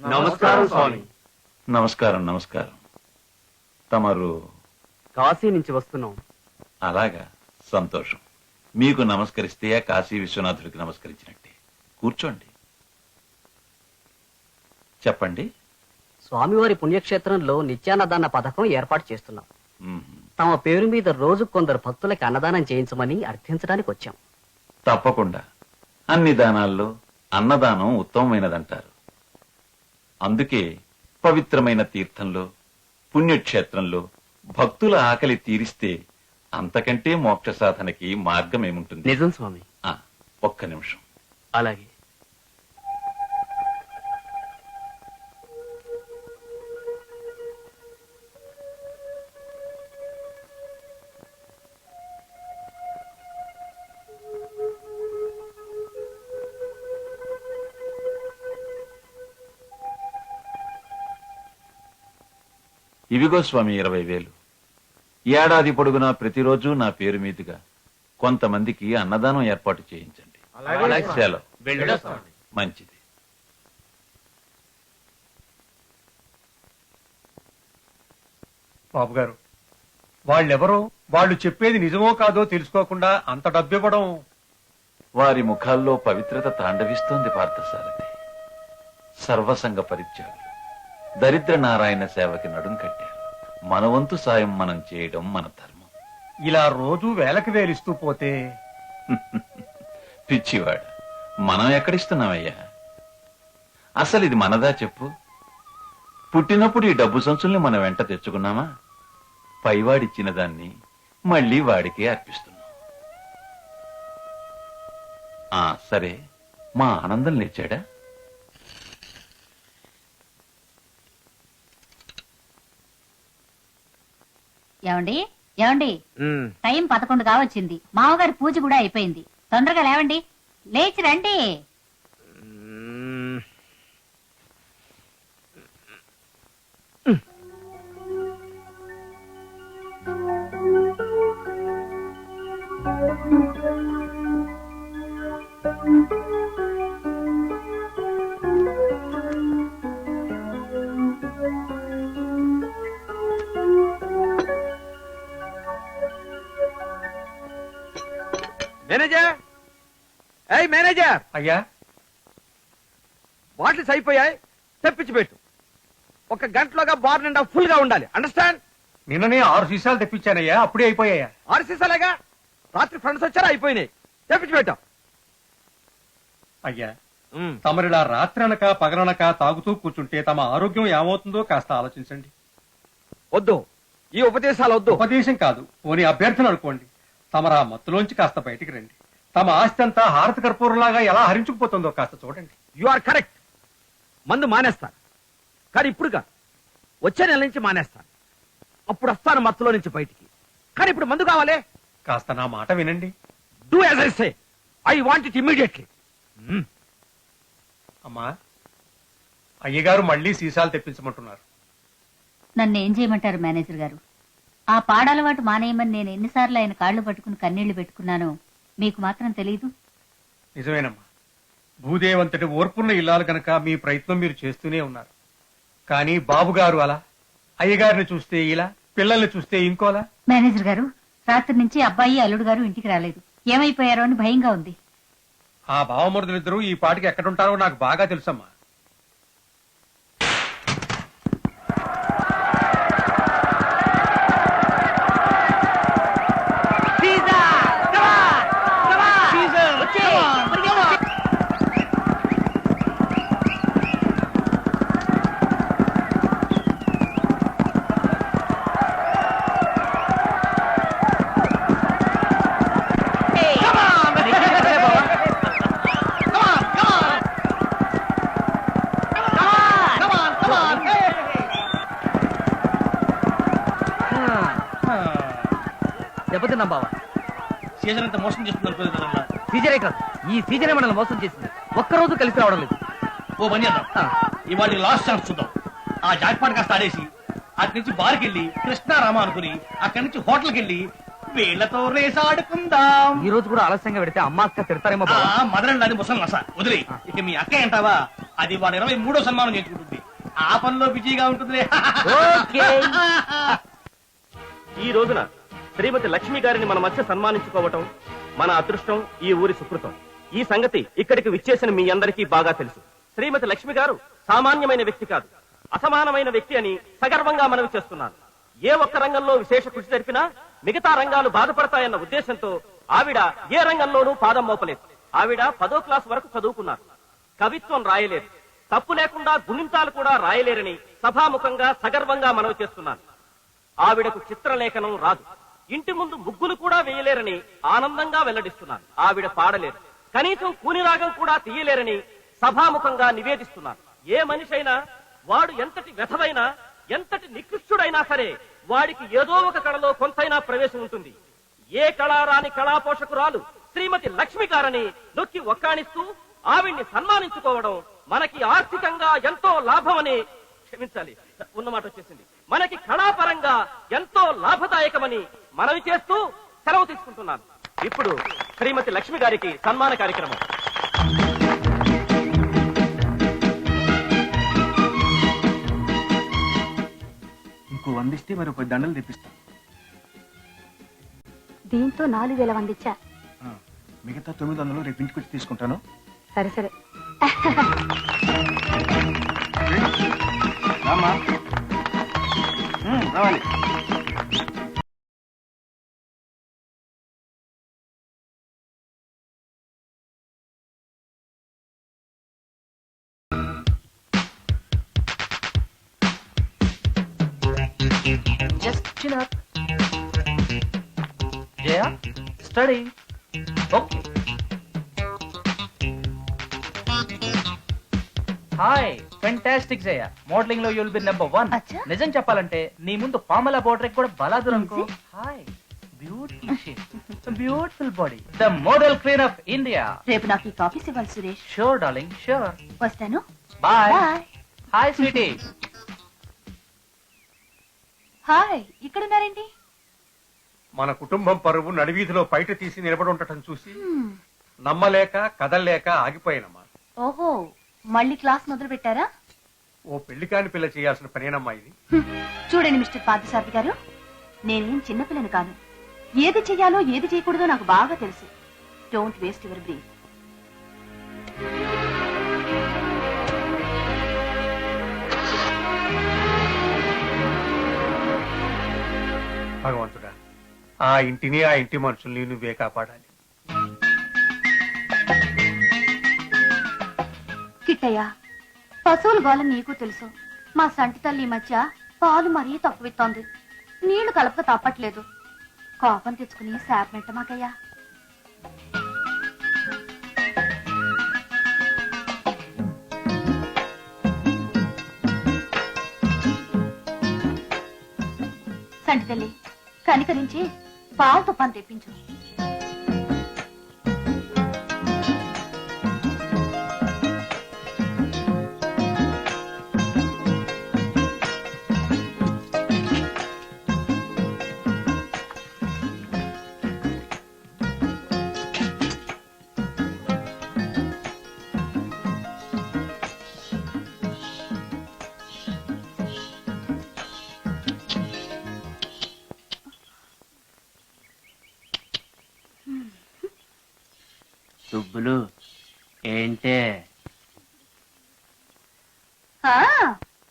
నమస్కారం స్వామి. నమస్కారం నమస్కారం. తమరు కాశీ నుంచి వస్తున్నాం. అలాగా? సంతోషం. మీకు నమస్కరిస్తే కాశీ విశ్వనాథుడికి నమస్కరించినట్టే. కూర్చోండి. చెప్పండి. స్వామివారి పుణ్యక్షేత్రంలో నిత్యాన్నదాన పథకం ఏర్పాటు చేస్తున్నాం. తమ పేరు మీద రోజు కొందరు భక్తులకి అన్నదానం చేయించమని అర్థించడానికి వచ్చాం. తప్పకుండా. అన్ని దానాల్లో అన్నదానం ఉత్తమమైనదంటారు. అందుకే పవిత్రమైన తీర్థంలో పుణ్యక్షేత్రంలో భక్తుల ఆకలి తీరిస్తే అంతకంటే మోక్ష సాధనకి మార్గం ఏముంటుంది నిజం స్వామి. ఆ, ఒక్క నిమిషం. అలాగే. ఇవిగో స్వామి ఇరవై వేలు. ఏడాది పొడుగునా ప్రతిరోజు నా పేరు మీదుగా. కొంతమందికి అన్నదానం ఏర్పాటు చేయించండి. సెలవు. మంచిది. బాబు గారు వాళ్ళెవరో వాళ్ళు చెప్పేది నిజమో కాదో తెలుసుకోకుండా అంత డబ్బివ్వడం. వారి ముఖాల్లో పవిత్రత తాండవిస్తోంది పార్థసారథి. సర్వసంగ పరిత్యాగులు దరిద్ర నారాయణ సేవకి నడుం కట్టారు. మన వంతు సాయం మనం చేయడం మన ధర్మం. ఇలా రోజు వేలకు వేలిస్తూ పోతే? పిచ్చివాడు మనం ఎక్కడిస్తున్నామయ్యా? అసలు ఇది మనదా చెప్పు? పుట్టినప్పుడు ఈ డబ్బు సంచుల్ని మనం వెంట తెచ్చుకున్నామా? పైవాడిచ్చిన దాన్ని మళ్ళీ వాడికే అర్పిస్తున్నాం. ఆ సరే మా ఆనందం లేచాడా? ఏమండి? ఏమండి? టైం పదకొండు కావచ్చింది. మామగారి పూజ కూడా అయిపోయింది. తొందరగా లేవండి. లేచి రండి. మేనేజర్? ఏయ్ మేనేజర్! అయ్యా? బాటిల్స్ అయిపోయాయి తెప్పించి పెట్టు. ఒక గంటలోగా బార్ నిండా ఫుల్గా ఉండాలి. అండర్స్టాండ్ నిన్ననే ఆరు సీసాలు తెప్పించానయ్యా అప్పుడే అయిపోయాయా? ఆర్సీసలేగా రాత్రి ఫ్రెండ్స్ వచ్చారా? అయిపోయినాయి. తెప్పించి పెట్టాం. అయ్యా తమరిలా రాత్రనక పగలనక తాగుతూ కూర్చుంటే తమ ఆరోగ్యం ఏమవుతుందో కాస్త ఆలోచించండి. వద్దు. ఈ ఉపదేశాలు వద్దు. ఉపదేశం కాదు పోనీ అభ్యర్థన అనుకోండి. తమరా మత్తులోంచి కాస్త బయటికి రండి. తమ ఆస్తి అంతా హారత కర్పూరంలాగా ఎలా హరించుకుపోతుందో కాస్త చూడండి. యు ఆర్ కరెక్ట్ మందు మానేస్తాను. కానీ ఇప్పుడు కాదు. వచ్చే నెల నుంచి మానేస్తాను. అప్పుడు వస్తాను మత్తులో నుంచి బయటికి. కానీ ఇప్పుడు మందు కావాలే? కాస్త నా మాట వినండి. Do as I say I want it immediately అమ్మా అయ్యగారు మళ్ళీ సీసాలు తెప్పించమంటున్నారు. నన్ను ఏం చేయమంటారు మేనేజర్ గారు? ఆ పాడలవాటు మానేయమని నేను ఎన్నిసార్లు ఆయన కాళ్ళు పట్టుకుని కన్నీళ్ళు పెట్టుకున్నానో మీకు మాత్రం తెలియదు నిజమేనమ్మా. భూదేవంతటి ఓర్పున్న ఇల్లాలు గనక మీ ప్రయత్నం మీరు చేస్తూనే ఉన్నారు. కానీ బాబుగారు అలా అయ్యగారిని చూస్తే ఇలా పిల్లల్ని చూస్తే ఇంకోలా? మేనేజర్ గారు రాత్రి నుంచి అబ్బాయి అల్లుడు గారు ఇంటికి రాలేదు. ఏమైపోయారో అని భయంగా ఉంది. ఆ భావమరుదులిద్దరూ ఈ పాటికి ఎక్కడుంటారో నాకు బాగా తెలుసమ్మా. దెబ్బతిన్నాం బావా. సీజన్ అంతా మోసం చేస్తుంది అనుకోలేదు సీజరే కాదు ఈ సీజనే మనల్ని మోసం చేసింది. ఒక్కరోజు కలిసి రావడం లేదు. ఓ పని చేద్దాం. ఇవాళ లాస్ట్ ఛాన్స్ చూద్దాం. ఆ జాక్పాట్ కాస్త ఆడేసి అటు నుంచి బార్కి వెళ్ళి కృష్ణారామ అనుకుని అక్కడి నుంచి హోటల్కి వెళ్ళి వీళ్ళతో రేస్ ఆడుకుందాం. ఈ రోజు కూడా ఆలస్యంగా పెడితే అమ్మ అక్క తిడతారేమో మదరండి అది ముసలి నస. వదిలి ఇక మీ అక్క అంటావా? అది వాడు ఇరవై మూడో సన్మానం చేసుకుంటుంది ఆ పనిలో బిజీగా ఉంటుంది ఓకే. ఈ రోజున శ్రీమతి లక్ష్మి గారిని మన మధ్య సన్మానించుకోవటం మన అదృష్టం ఈ ఊరి సుకృతం. ఈ సంగతి ఇక్కడికి విచ్చేసిన మీ అందరికీ బాగా తెలుసు. శ్రీమతి లక్ష్మి గారు సామాన్యమైన వ్యక్తి కాదు. అసమానమైన వ్యక్తి అని సగర్వంగా మనవి చేస్తున్నాను. ఏ ఒక్క రంగంలో విశేష కృషి జరిపినా మిగతా రంగాలు బాధపడతాయన్న ఉద్దేశంతో ఆవిడ ఏ రంగంలోనూ పాదం మోపలేదు. ఆవిడ పదో క్లాస్ వరకు చదువుకున్నారు. కవిత్వం రాయలేరు తప్పు లేకుండా గుణింతాలు కూడా రాయలేరని సభాముఖంగా సగర్వంగా మనవి చేస్తున్నాను. ఆవిడకు చిత్రలేఖనం రాదు. ఇంటి ముందు ముగ్గులు కూడా వేయలేరని ఆనందంగా వెల్లడిస్తున్నాను. ఆవిడ పాడలేరు కనీసం కూని రాగం కూడా తీయలేరని సభాముఖంగా నివేదిస్తున్నారు ఏ మనిషి అయినా వాడు ఎంతటి వ్యధమైనా ఎంతటి నికృష్టుడైనా సరే వాడికి ఏదో ఒక కళలో కొంతైనా ప్రవేశం ఉంటుంది. ఏ కళారాని కళా పోషకురాలు శ్రీమతి లక్ష్మి గారని నొక్కి ఒక్కాణిస్తూ ఆవిడ్ని సన్మానించుకోవడం మనకి ఆర్థికంగా ఎంతో లాభమని క్షమించాలి. ఉన్నమాట వచ్చేసింది. మనకి కళాపరంగా ఎంతో లాభదాయకమని మనవి చేస్తూ సెలవు తీసుకుంటున్నాను. ఇప్పుడు శ్రీమతి లక్ష్మి గారికి సన్మాన కార్యక్రమం. ఇంకో వందిస్తే మరి ఒక దండలు తెప్పిస్తాను దీంతో నాలుగు వేల ఇచ్చా. మిగతా తొమ్మిది వందలు రేపు ఇంటికి తీసుకుంటాను. సరే సరే. రామా రావాలి. Study okay. Hi fantastic Jaya. మోడలింగ్లో యుల్ బి నెంబర్ వన్ అచ్చా. నిజం చెప్పాలంటే నీ ముందు పామల బోర్డర్ కూడా బలాదురు అనుకో. Hi beautiful beautiful body the model queen of India రేపు నాకు ఈ కాపీస్ ఇవ్వాలి సురేష్. షూర్ డార్లింగ్ షూర్ వస్తాను. Bye bye hi sweetie hi ఇక్కడున్నారేంటి మన కుటుంబం పరువు నడివీధిలో బయట తీసి నిలబడి ఉండటం చూసి నమ్మలేక కదలలేక ఆగిపోయానమ్మా. ఓహో మళ్ళీ క్లాస్ మొదలు పెట్టారా? ఓ పెళ్ళి కాని పిల్ల చేయాల్సిన పనేనమ్మా ఇది. హ్మ్. చూడండి మిస్టర్ పార్థసారథి గారు నేనేం చిన్నపిల్లని కాను ఏది చెయ్యాలో ఏది చేయకూడదో నాకు బాగా తెలుసు. డోంట్ వేస్ట్ యువర్ బ్రీత్ భగవంతుడా ఆ ఇంటిని ఆ ఇంటి మనుషుల్ని నువ్వే కాపాడాలి. కిట్టయ్య పశువుల గోల నీకు తెలుసు. మా సంటి తల్లి మధ్య పాలు మరీ తక్కువిస్తోంది నీళ్ళు కలపక తప్పట్లేదు కోపం తెచ్చుకుని శాపమెట్ట మాకయ్యా. సంటి తల్లి కనికరించి పాలు పని తెప్పించు. సుబ్బులు ఏంటే?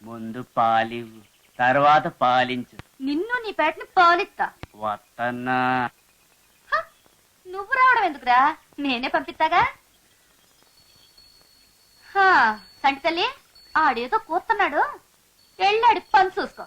ముందు పాలివ్వు తర్వాత పాలించు. నిన్ను నీ పేటని పాలిస్తా. వత్తన్నా హ, నువ్వు రావడం ఎందుకురా? నేనే పంపిస్తాగా? హా, సంటి తల్లి ఆడేదో కూతున్నాడు వెళ్ళాడు పని చూసుకో.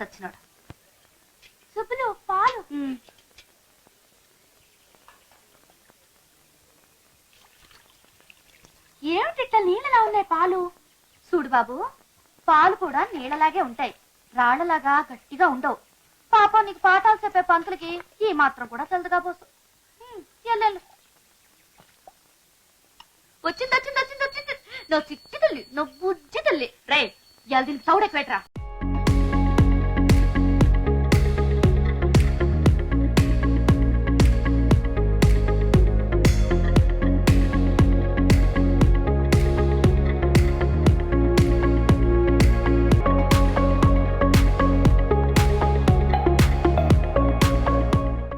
సచ్చినాడు? సుబ్బులు పాలు. ఏమిటి ఇట్లా నీళ్ళలా ఉన్నాయి పాలు? చూడు బాబు పాలు కూడా నీళ్ళలాగే ఉంటాయి. రాళ్ళలాగా గట్టిగా ఉండవు. పాపం నీకు పాఠాలు చెప్పే పంతులకి ఈ మాత్రం కూడా తెలదుగా పోసు వచ్చింది వచ్చింది వచ్చింది వచ్చింది. నువ్వు చిట్టి తల్లి నువ్వు బుజ్జి తల్లి. రే ఎల్ దీనికి చౌడెక్కి పెట్టరా?